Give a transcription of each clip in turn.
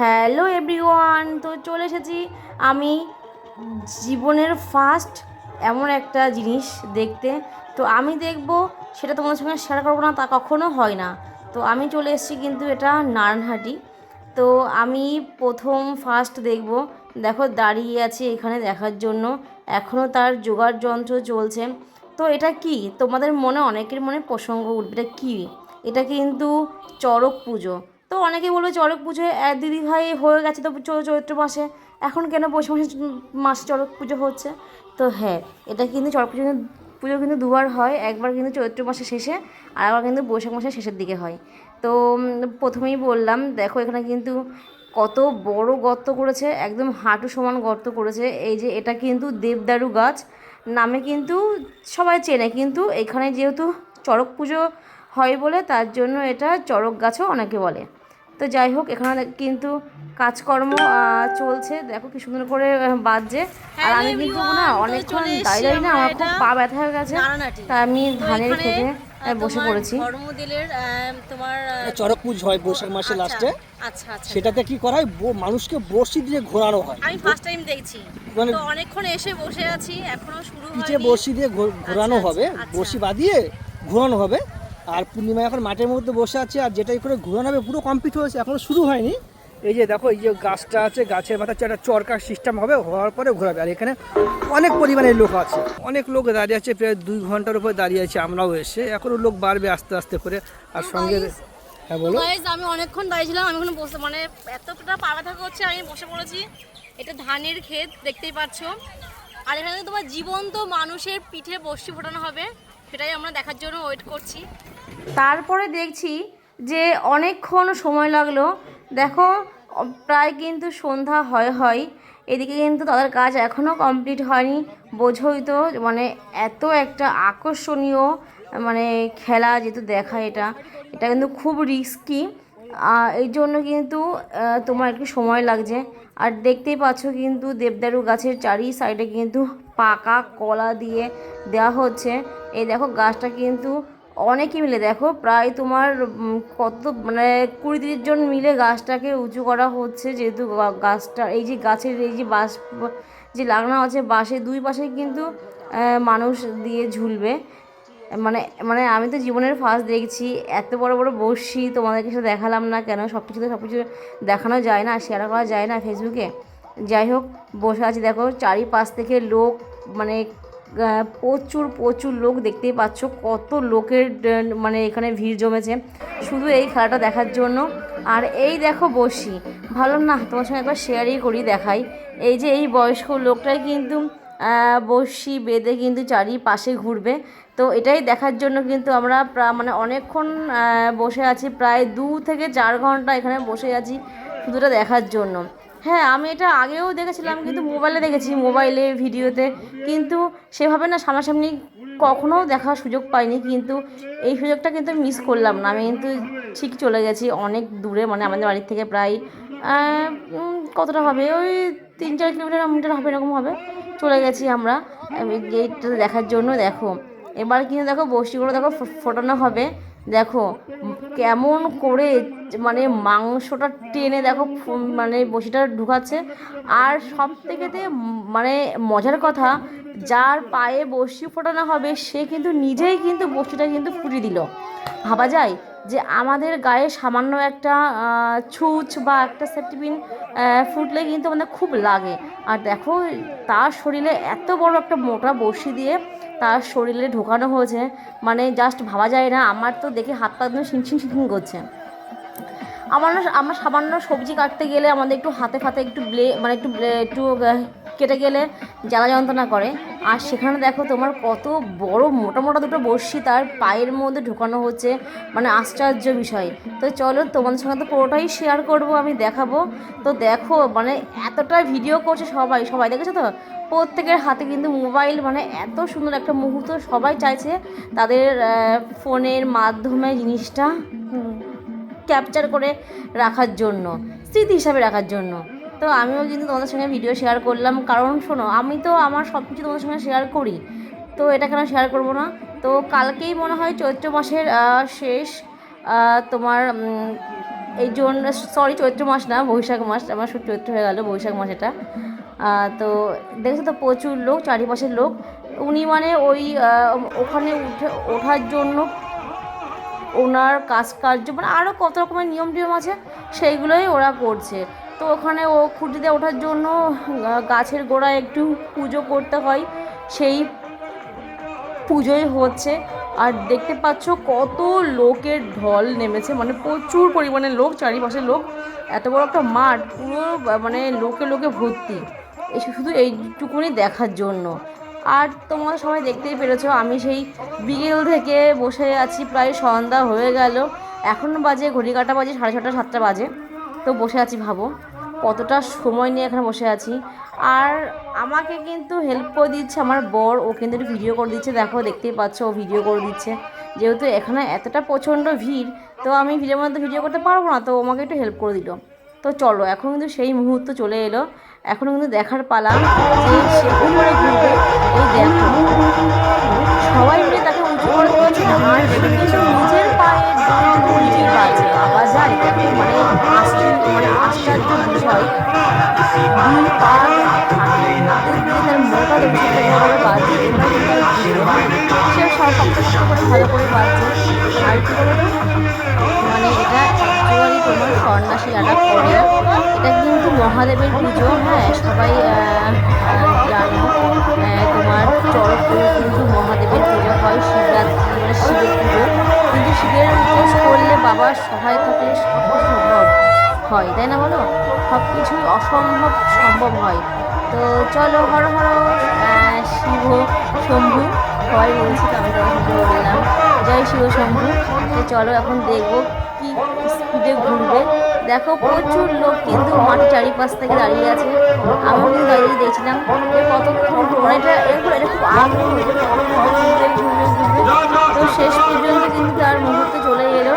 Hello everyone, তো চলে এসেছি আমি জীবনের ফার্স্ট এমন একটা জিনিস দেখতে। তো আমি দেখব, সেটা তোমাদের সঙ্গে শেয়ার করব না, তা কখনো হয় না। তো আমি চলে এসেছি কিন্তু এটা নারায়ণহাটি তো আমি প্রথম ফার্স্ট দেখব, দেখো দাঁড়িয়ে আছে এখানে দেখার জন্য। এখনও তার জোগাড় যন্ত্র চলছে। তো এটা কি? তোমাদের মনে, অনেকের মনে প্রসঙ্গ উঠবে, এটা কী? এটা কিন্তু চড়ক পুজো। তো অনেকে বলবে চড়ক পুজো এক দিদি ভাই হয়ে গেছে তো চৈত্র মাসে। এখন কেন বৈশাখ মাসে মাসে চড়ক পুজো হচ্ছে? তো হ্যাঁ এটা কিন্তু চড়ক পুজো পুজো কিন্তু দুবার হয়। একবার কিন্তু চৈত্র মাসের শেষে, আর একবার কিন্তু বৈশাখ মাসের শেষের দিকে হয়। তো প্রথমেই বললাম, দেখো এখানে কিন্তু কত বড় গর্ত করেছে, একদম হাঁটু সমান গর্ত করেছে। এই যে এটা কিন্তু দেবদারু গাছ, নামে কিন্তু সবাই চেনে, কিন্তু এখানে যেহেতু চড়ক পুজো হয় বলে, তার জন্য এটা চড়ক গাছও অনেকে বলে। তো যাই হোক এখানে কিন্তু কাজকর্ম চলছে। দেখো কি সুন্দর করে বাজছে। আর আমি কিন্তু না অনেকক্ষণ দাঁড়িয়ে দাঁড়িয়ে না আমার খুব পা ব্যথা হয়ে গেছে। তা আমি ধানের খেতে বসে পড়েছি। ধর্মদিলের তোমার চড়ক পুজো হয় বৈশাখ মাসে আচ্ছা, লাস্টে আচ্ছা আচ্ছা। সেটাতে কি করা হয়? ব- মানুষকে বড়শি দিয়ে ঘোরানো হয়। আমি ফার্স্ট টাইম দেখছি। মানে অনেকক্ষণ এসে বসে আছি এখনও শুরু পিঠে হয়নি। বড়শি দিয়ে ঘোরানো আচ্ছা, হবে আচ্ছা। বড়শি বাঁধিয়ে ঘোরানো হবে। আর পূর্ণিমা এখন মাঠের মধ্যে বসে আছে আর যেটাই করে ঘোরানো হবে পুরো কমপ্লিট হয়েছে এখনও শুরু হয়নি। এই যে দেখো এই যে গাছটা আছে গাছের মাথায় একটা চরকার সিস্টেম হবে হওয়ার পরে ঘোরাবে। আর এখানে অনেক পরিমাণে লোক আছে। অনেক লোক দাঁড়িয়ে আছে প্রায় দুই ঘণ্টার উপরে দাঁড়িয়ে আছে আমরাও এসে। এখনও লোক বাড়বে আস্তে আস্তে করে। আর সঙ্গে হ্যাঁ বলো। আমি অনেকক্ষণ দাঁড়িয়েছিলাম আমি এখন বসে মানে এতটা পা থাকা করছে আমি বসে পড়েছি। এটা ধানের ক্ষেত দেখতেই পাচ্ছ। আর এখানে তোমার জীবন্ত মানুষের পিঠে বসি ফোটানো হবে সেটাই আমরা দেখার জন্য ওয়েট করছি। তারপরে দেখছি যে অনেকক্ষণ সময় লাগল। দেখো, প্রায় কিন্তু সন্ধ্যা হয় হয়। এদিকে কিন্তু তাদের কাজ এখনও কমপ্লিট হয়নি। বোঝই তো মানে এত একটা আকর্ষণীয় মানে খেলা যেহেতু দেখা এটা এটা কিন্তু খুব রিস্কি এই জন্য কিন্তু তোমার একটু সময় লাগছে। আর দেখতেই পাচ্ছ কিন্তু দেবদারু গাছের চারি সাইডে কিন্তু পাকা কলা দিয়ে দেওয়া হচ্ছে। এই দেখো, গাছটা কিন্তু অনেকে মিলে, দেখো, প্রায় তোমার কত মানে কুড়ি তিরিশ জন মিলে গাছটাকে উঁচু করা হচ্ছে, যেহেতু গাছটা, এই যে গাছের, এই যে বাঁশ যে লাগানো আছে, বাঁশের দুই পাশে কিন্তু মানুষ দিয়ে ঝুলবে। মানে মানে আমি তো জীবনের ফার্স্ট দেখছি, এত বড় বড় বসি তোমাদেরকে সাথে দেখালাম না কেন? সব কিছু তো সব কিছু দেখানো যায় না শেয়ার করা যায় না ফেসবুকে যাই হোক, বসে আছি, দেখো, চারিপাশ থেকে লোক মানে প্রচুর প্রচুর লোক দেখতেই পাচ্ছ কত লোকের মানে এখানে ভিড় জমেছে। শুধু এই খেলাটা দেখার জন্য। আর এই দেখো বসি। ভালো না, তোমার সঙ্গে একবার শেয়ারই করি, দেখাই। এই যে এই বয়স্ক লোকটাই কিন্তু বড়শি বেঁধে কিন্তু চারিপাশে ঘুরবে। তো এটাই দেখার জন্য কিন্তু আমরা মানে অনেকক্ষণ বসে আছি। প্রায় দু থেকে চার ঘণ্টা এখানে বসে আছি শুধুটা দেখার জন্য। হ্যাঁ আমি এটা আগেও দেখেছিলাম, কিন্তু মোবাইলে দেখেছি, মোবাইলে, ভিডিওতে। কিন্তু সেভাবে না সামনাসামনি কখনো দেখার সুযোগ পাইনি, কিন্তু এই সুযোগটা কিন্তু মিস করলাম না। আমি কিন্তু ঠিক চলে গেছি অনেক দূরে মানে আমাদের বাড়ির থেকে প্রায় কতটা হবে? ওই তিন চার কিলোমিটার মিটার হবে, এরকম হবে। চলে গেছি আমরা গেটটা দেখার জন্য, দেখো। এবার কিন্তু দেখো বসিগুলো দেখো ফোটানো হবে। দেখো কেমন করে মানে মাংসটা টেনে দেখো মানে বসিটা ঢুকাচ্ছে। আর সব থেকে মানে মজার কথা, যার পায়ে বসি ফোটানো হবে, সে কিন্তু নিজেই কিন্তু বসিটা কিন্তু ফুটিয়ে দিল। ভাবা যায় যে আমাদের গায়ে সামান্য একটা ছুঁচ বা একটা সেফটিপিন ফুটলে কিন্তু আমাদের খুব লাগে। আর দেখো, তার শরীরে এত বড় একটা মোটা বড়শি দিয়ে তার শরীরে ঢোকানো হয়েছে। মানে জাস্ট ভাবা যায় না। আমার তো দেখে হাত পা একদম শিনশিন শিনশিন করছে। আমার আমরা সামান্য সবজি কাটতে গেলে আমাদের একটু হাতে ফাতে একটু ব্লে মানে একটু একটু কেটে গেলে জ্বালা যন্ত্রণা করে। আর সেখানে দেখো তোমার কত বড় মোটা মোটা দুটো বড়শি তার পায়ের মধ্যে ঢোকানো হচ্ছে। মানে আশ্চর্য বিষয়। তো চলো তোমাদের সঙ্গে তো পুরোটাই শেয়ার করব, আমি দেখাবো। তো দেখো মানে এতটা ভিডিও করছে সবাই। সবাই দেখেছ তো? প্রত্যেকের হাতে কিন্তু মোবাইল মানে এত সুন্দর একটা মুহূর্ত। সবাই চাইছে তাদের ফোনের মাধ্যমে জিনিসটা ক্যাপচার করে রাখার জন্য, স্মৃতি হিসাবে রাখার জন্য। তো আমিও কিন্তু তোমাদের সঙ্গে ভিডিও শেয়ার করলাম। কারণ শোনো, আমি তো আমার সব কিছু তোমাদের সঙ্গে শেয়ার করি। তো এটা কেন শেয়ার করব না? তো কালকেই মনে হয় চৈত্র মাসের শেষ তোমার এই জন্য সরি চৈত্র মাস না, বৈশাখ মাস। আমার চৈত্র হয়ে গেল, বৈশাখ মাস এটা। তো দেখছ তো প্রচুর লোক, চারিপাশের লোক। উনি মানে ওই ওখানে উঠে ওঠার জন্য ওনার কাজ কার্য মানে আরও কত রকমের নিয়ম টিয়ম আছে, সেইগুলোই ওরা করছে। তো ওখানে ও খুঁটিতে ওঠার জন্য গাছের গোড়ায় একটু পুজো করতে হয়, সেই পুজোই হচ্ছে। আর দেখতে পাচ্ছ কত লোকের ঢল নেমেছে মানে প্রচুর পরিমাণে লোক চারিপাশে লোক। এত বড় একটা মাঠ, পুরো মানে লোকে লোকে ভর্তি। এই শুধু এইটুকুনি দেখার জন্য। আর তোমরা সবাই দেখতেই পেরেছ, আমি সেই বিকেল থেকে বসে আছি, প্রায় সন্ধ্যা হয়ে গেল। এখন বাজে, ঘড়ি কাটা বাজে, সাড়ে ছটা, সাতটা বাজে। তো বসে আছি ভাবো, কতটা সময় নিয়ে এখানে বসে আছি। আর আমাকে কিন্তু হেল্প করে দিচ্ছে আমার বর, ও কিন্তু একটু ভিডিও করে দিচ্ছে। দেখো, দেখতেই পাচ্ছ, ও ভিডিও করে দিচ্ছে। যেহেতু এখানে এতটা প্রচণ্ড ভিড়, তো আমি ভিডিওর মধ্যে ভিডিও করতে পারব না, তো আমাকে একটু হেল্প করে দিল। তো চলো, এখন কিন্তু সেই মুহূর্ত চলে এলো। এখন কিন্তু দেখার পালা যে সে করে ঘুরবে, এই দেখো। সবাই মিলে তাকে উঁচু করে দিচ্ছে আর নিজের পায়ে উল্টে বাজে আওয়াজ যায় মানে মানে আশ্চর্য বিষয়। তার ভালো সে সব শক্ত করে ভালো করে বাজছে আর কি মানে এটা সন্ন্যাসী আটা করে। এটা কিন্তু মহাদেবের পুজো হ্যাঁ সবাই জানো। আহ, তোমার চড়কপুরে কিন্তু মহাদেবের পুজো হয় শিবরাত্রি মানে শিবের পুজো। কিন্তু শিবের উপোস করলে বাবার সহায় থাকলে সব সম্ভব হয় তাই না বলো? সব কিছুই অসম্ভব সম্ভব হয়। তো চলো হর হর শিব শম্ভু সবাই বলছি তো আমি তো শম্ভু বললাম। জয় শিব শম্ভু। তো চলো এখন দেখব কি স্পিডে ঘুরবে। দেখো, প্রচুর লোক কিন্তু মাঠের চারিপাশ থেকে দাঁড়িয়ে আছে। আমিও কিন্তু দাঁড়িয়ে দেখছিলাম কতক্ষণ এটা খুব আগ্রহ ঘুরবে ঘুরবে ঘুরবে। তো শেষ পর্যন্ত কিন্তু তার মুহূর্তে চলে এলো।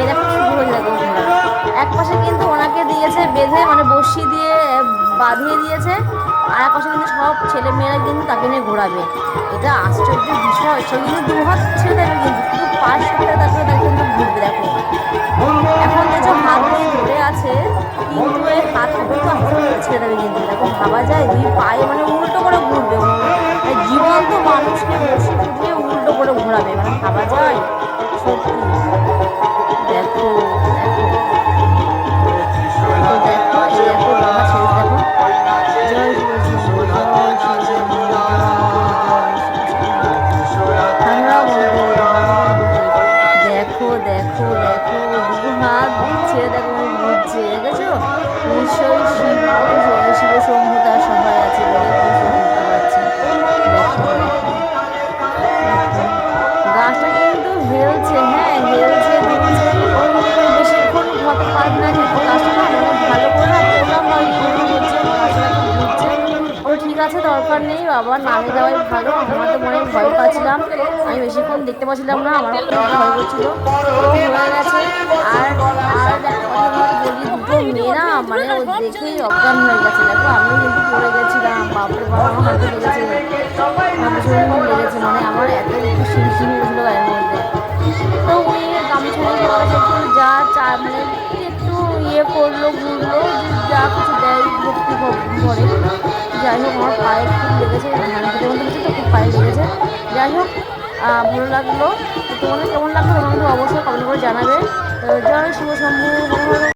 এরকম শুরু হয়ে যাবে এক পাশে কিন্তু ওনাকে দিয়েছে, বেঁধে মানে বসি দিয়ে বাঁধিয়ে দিয়েছে। পাশে কিন্তু সব ছেলে মেয়েরা কিন্তু তাকে নিয়ে ঘোরাবে। এটা আশ্চর্য বিষয় সে কিন্তু দু হাত ছেড়ে দেবে কিন্তু শুধু পাঁচ সাতটা তারপরে তাকে কিন্তু ঘুরবে, দেখো। এখন দেখো হাত দিয়ে ধরে আছে, কিন্তু এই হাত দুটো ছেড়ে দেবে কিন্তু, দেখো, ভাবা যায়, দুই পায়ে মানে উল্টো করে ঘুরবে। মানে জীবন্ত মানুষকে বসে উল্টো করে ঘোরাবে মানে ভাবা যায়। দু হাত ছেড়ে দেখো ঘুরছে, দেখেছ? নিশ্চয়ই শিব শিব শম্ভু তার সহায় আছে বলে গাছটা কিন্তু হেলছে হ্যাঁ হেলছে বেশিক্ষণ গাছটা ভালো করে হয় ও ঠিক আছে, দরকার নেই, বাবা নামে যাওয়াই ভালো। আমার তো মনে ভয় পাচ্ছিলাম। আমি বেশিক্ষণ দেখতে পাচ্ছিলাম না, আমার ভয় করছিল। হয়ে গেছে আর দেখেই অজ্ঞান হয়ে গেছে দেখো আমি কিন্তু পড়ে গেছিলাম বাপরে বাবা আমার হাতে লেগেছে ভীষণ লেগেছে মানে আমার এত শিরশির হয়েছিল গায়ের মধ্যে তো উনি গামছা যা চা মানে একটু ইয়ে করল ঘুরলো যা কিছু দেয় ভক্তি করে যাই হোক আমার পায়ে খুব লেগেছে ধান খেতে মধ্যে তো খুব পায়ে লেগেছে যাই হোক ভালো লাগল তোমাদের কেমন লাগল তোমাদের অবশ্যই কমেন্ট করে জানাবে। জয় শিব শম্ভু